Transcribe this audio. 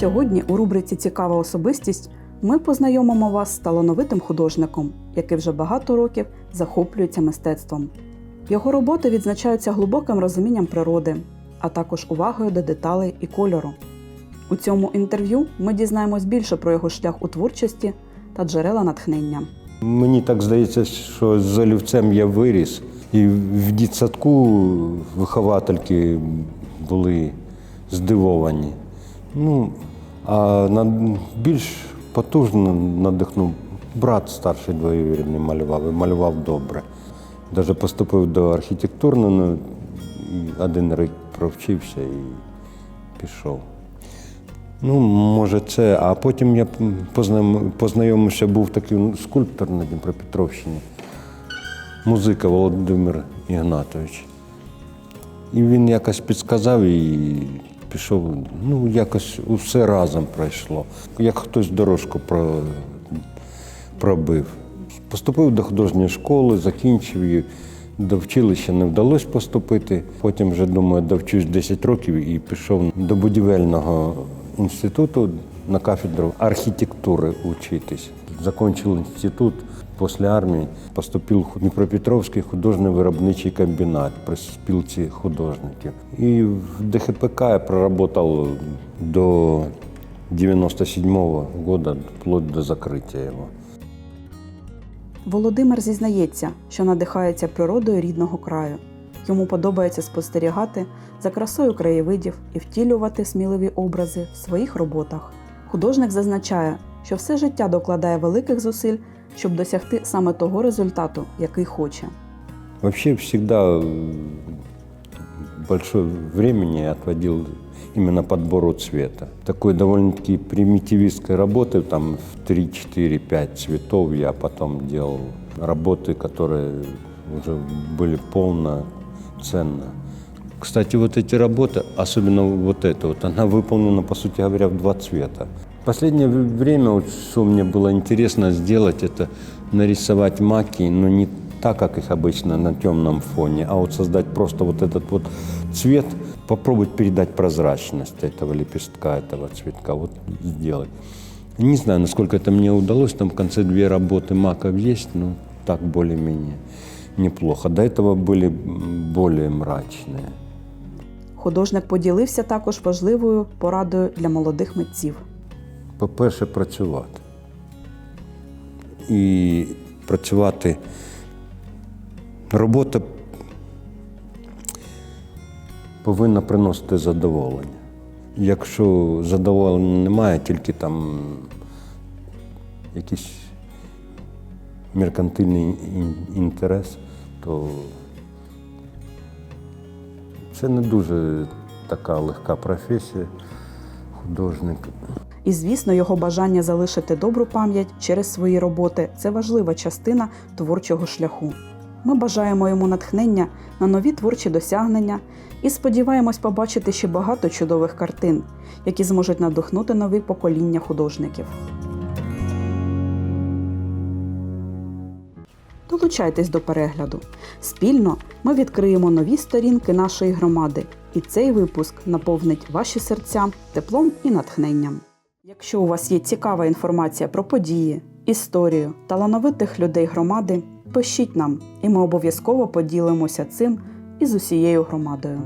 Сьогодні у рубриці Цікава особистість ми познайомимо вас з талановитим художником, який вже багато років захоплюється мистецтвом. Його роботи відзначаються глибоким розумінням природи, а також увагою до деталей і кольору. У цьому інтерв'ю ми дізнаємось більше про його шлях у творчості та джерела натхнення. Мені так здається, що з олівцем я виріс. І в дитсадку виховательки були здивовані. Ну, а більш потужно надихнув брат старший двоюрідний малював і малював добре. Даже поступив до архітектурного, ну, і один рік провчився і пішов. Ну, може, це. А потім я познайомився, був такий скульптор на Дніпропетровщині, музика Володимир Ігнатович. І він якось підсказав і пішов. Ну, якось усе разом пройшло. Як хтось дорожку про, пробив. Поступив до художньої школи, закінчив її. До училища не вдалося поступити. Потім вже думаю, довчусь 10 років і пішов до будівельного інституту на кафедру архітектури учитись. Закончив інститут після армії, поступив в Дніпропетровський художньо виробничий комбінат при спілці художників. І в ДХПК я проработав до 97-го року, вплоть до закриття його. Володимир зізнається, що надихається природою рідного краю. Йому подобається спостерігати за красою краєвидів і втілювати сміливі образи в своїх роботах. Художник зазначає, що все життя докладає великих зусиль, щоб досягти саме того результату, який хоче. Вообще всегда э, большое времени я отводил именно подбору цвета. Такой довольно-таки примитивистской работы, там в 3, 4, 5 цветов я потом делал работы, которые уже были полноценно. Кстати, вот эти работы, особенно вот эта, вот, она выполнена, по сути говоря, в два цвета. Последнее в- время, вот, что мне было интересно сделать, это нарисовать маки, но не так, как их обычно на темном фоне, а вот создать просто вот этот вот цвет, попробовать передать прозрачность этого лепестка, этого цветка, вот сделать. Не знаю, насколько это мне удалось, там в конце две работы маков есть, ну так более-менее неплохо. До этого были м, более мрачные. Художник поділився також важливою порадою для молодих митців. По-перше, працювати. І працювати. Робота повинна приносити задоволення. Якщо задоволення немає, тільки там якийсь меркантильний інтерес, то це не дуже така легка професія, художник. І, звісно, його бажання залишити добру пам'ять через свої роботи це важлива частина творчого шляху. Ми бажаємо йому натхнення на нові творчі досягнення і сподіваємось побачити ще багато чудових картин, які зможуть надихнути нові покоління художників. Долучайтесь до перегляду. Спільно ми відкриємо нові сторінки нашої громади, і цей випуск наповнить ваші серця теплом і натхненням. Якщо у вас є цікава інформація про події, історію, талановитих людей громади, пишіть нам, і ми обов'язково поділимося цим із усією громадою.